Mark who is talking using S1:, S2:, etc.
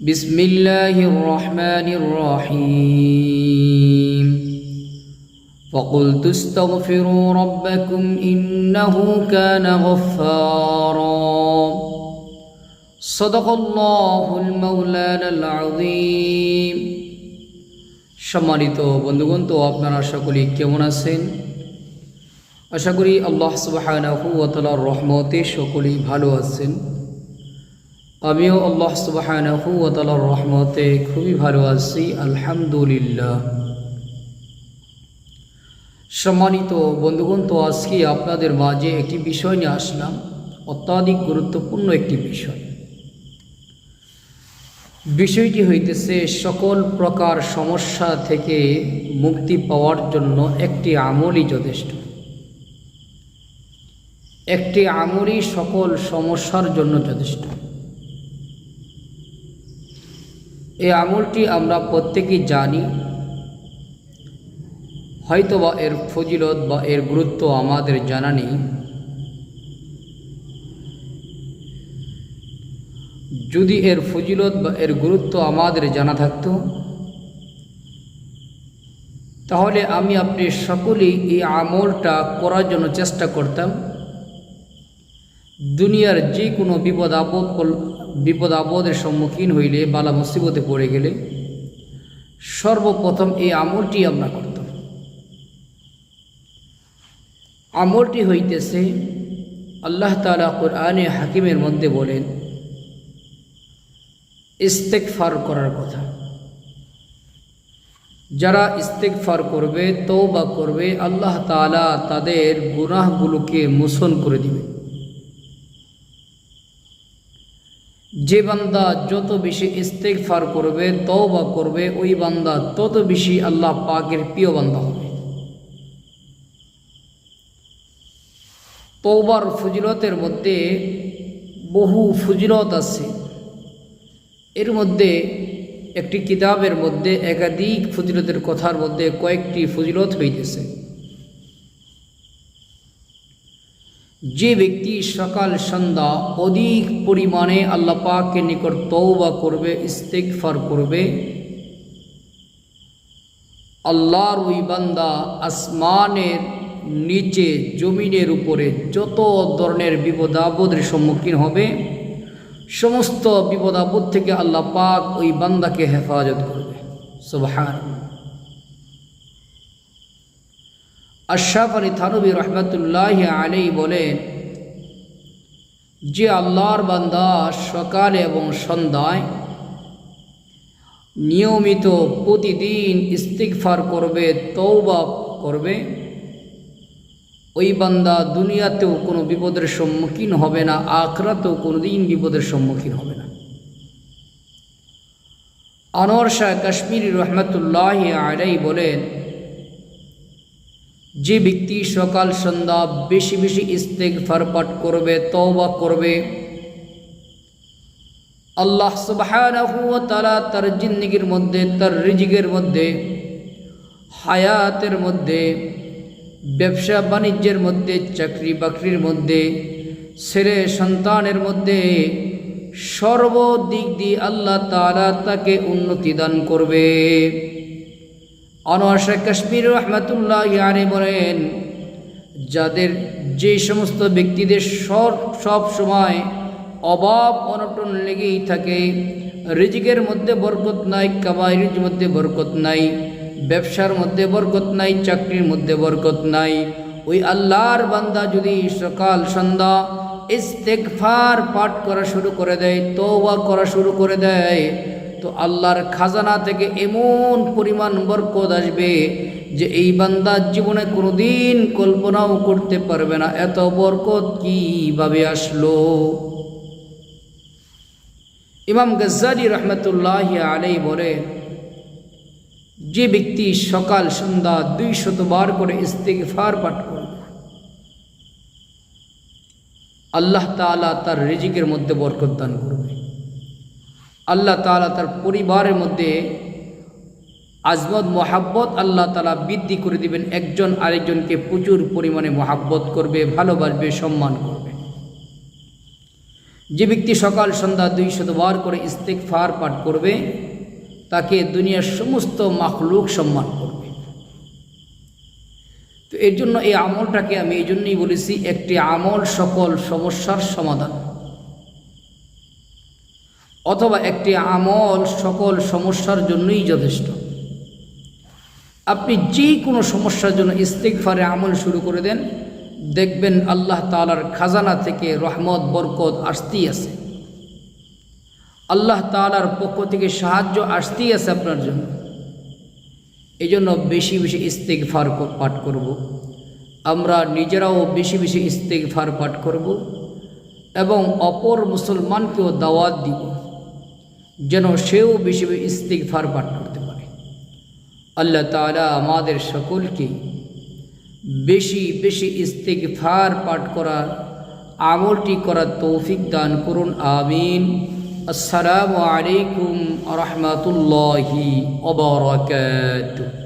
S1: بسم الله الرحمن الرحيم فقلت استغفروا ربكم إنه كان غفارا صدق الله المولانا العظيم সম্মানিত বন্ধুগণ তো আপনারা সকলেই কেমন আছেন আশা করি আল্লাহ সুবাহানাহু ওতালার রহমতে সকলেই ভালো আছেন আমিও আল্লাহ সুবাহানাহু রহমতে খুবই ভালো আছি, আলহামদুলিল্লাহ। সম্মানিত বন্ধুগণ, তো আজকে আপনাদের মাঝে একটি বিষয় নিয়ে আসলাম, অত্যাধিক গুরুত্বপূর্ণ একটি বিষয়। বিষয়টি হইতেছে সকল প্রকার সমস্যা থেকে মুক্তি পাওয়ার জন্য একটি আমলই যথেষ্ট। একটি আমলই সকল সমস্যার জন্য যথেষ্ট। এই আমলটি আমরা প্রত্যেকেই জানি। হয়তো বা এর ফজিলত বা এর গুরুত্ব আমাদের জানা নেই। যদি এর ফজিলত বা এর গুরুত্ব আমাদের জানা থাকতো, তাহলে আমি আপনি সকলেই এই আমলটা করার জন্য চেষ্টা করতাম। দুনিয়ার যে কোনো বিপদ আপদ বিপদ আপদের সম্মুখীন হইলে, বালা মুসিবতে পড়ে গেলে সর্বপ্রথম এই আমলটি আমরা করতাম আমলটি হইতেছে, আল্লাহ তালা কোরআনে হাকিমের মধ্যে বলেন ইস্তেকফার করার কথা। যারা ইস্তেকফার করবে তৌবা করবে, আল্লাহ তালা তাদের গুনাহগুলোকে মোচন করে দিবে। যে বান্দা যত বেশি ইস্তেকফার করবে তৌবা করবে, ওই বান্দা তত বেশি আল্লাহ পাকের প্রিয় বান্দা হবে। তৌবার ফজিলতের মধ্যে বহু ফজিলত আছে। এর মধ্যে একটি কিতাবের মধ্যে একাধিক ফজিলতের কথার মধ্যে কয়েকটি ফজিলত হইতেছে। যে ব্যক্তি সকাল সন্ধ্যা অধিক পরিমাণে আল্লাহ পাকের নিকট তৌবা করবে ইস্তেকফার করবে, আল্লাহর ওই বান্দা আসমানের নিচে, জমিনের উপরে যত ধরনের বিপদ আপদের সম্মুখীন হবে, সমস্ত বিপদ আপদ থেকে আল্লাহ পাক ওই বান্দাকে হেফাজত করবে। সুবহান আশরাফ আলী থানবী রহমতুল্লাহ আলী বলেন, যে আল্লাহর বান্দা সকালে এবং সন্ধ্যায় নিয়মিত প্রতিদিন ইস্তিকফার করবে তৌবা করবে, ওই বান্দা দুনিয়াতেও কোনো বিপদের সম্মুখীন হবে না, আখরাতেও কোনো দিন বিপদের সম্মুখীন হবে না। আনোয়ার শাহ কাশ্মীরি রহমতুল্লাহ আলাই বলেন যে ব্যক্তি সকাল সন্ধ্যা বেশি বেশি ইস্তেক ফারপাট করবে, তওবা করবে, আল্লাহ ওয়া তার জিন্দেগির মধ্যে, তার রিজিকের মধ্যে, হায়াতের মধ্যে, ব্যবসা বাণিজ্যের মধ্যে, চাকরি বাকরির মধ্যে, ছেলে সন্তানের মধ্যে সর্বদিক দিয়ে আল্লাহ তালা তাকে উন্নতি দান করবে। আনোয়ার শেখ কাশ্মীর রহমতুল্লাহ ইয়ারে বলেন, যাদের যে সমস্ত ব্যক্তিদের সব সময় অভাব অনটন লেগেই থাকে, রিজিকের মধ্যে বরকত নাই কাবাইরির মধ্যে বরকত নাই, ব্যবসার মধ্যে বরকত নাই, চাকরির মধ্যে বরকত নাই, ওই আল্লাহর বান্দা যদি সকাল সন্ধ্যা ইস্তেকফার পাঠ করা শুরু করে দেয় তোবা করা শুরু করে দেয় তো আল্লাহর খাজানা থেকে এমন পরিমাণ বরকত আসবে যে এই বান্দার জীবনে কোনোদিন কল্পনাও করতে পারবে না, এত বরকত কীভাবে আসলো? ইমাম গজ্জালি রহমতুল্লাহ আলাই বলে, যে ব্যক্তি সকাল সন্ধ্যা দুই শতবার করে ইস্তেগফার পাঠ করবে, আল্লাহ তাআলা তার রিজিকের মধ্যে বরকত দান করবে। আল্লাহ তালা তার পরিবারের মধ্যে আজমত, মহাব্বত আল্লাহ তালা বৃদ্ধি করে দিবেন। একজন আরেকজনকে প্রচুর পরিমাণে মহাব্বত করবে, ভালোবাসবে, সম্মান করবে। যে ব্যক্তি সকাল, সন্ধ্যা দুই শতবার করে ইস্তেকফার পাঠ করবে, তাকে দুনিয়ার সমস্ত মাখলুক সম্মান করবে। তো এর জন্য এই আমলটাকে আমি এই জন্যই বলেছি, একটি আমল সকল সমস্যার সমাধান। অথবা একটি আমল সকল সমস্যার জন্যই যথেষ্ট। আপনি যে কোনো সমস্যার জন্য ইস্তেকফারে আমল শুরু করে দেন, দেখবেন আল্লাহ তালার খাজানা থেকে রহমত, বরকত আসতেই আছে। আল্লাহ তালার পক্ষ থেকে সাহায্য আসতেই আছে আপনার জন্য। এই জন্য বেশি বেশি ইস্তেকফার পাঠ করব। আমরা নিজেরাও বেশি বেশি ইস্তেকফার পাঠ করব এবং অপর মুসলমানকেও দাওয়াত দিব। যেন সেও বেশি ইস্তিকফার পাঠ করতে পারে। আল্লাহ তালা আমাদের সকলকে বেশি বেশি ইস্তিকফার পাঠ করার আমলটি করার তৌফিক দান করুন, আমিন। আসসালামু আলাইকুম রহমতুল্লাহি অবরাকাতুহ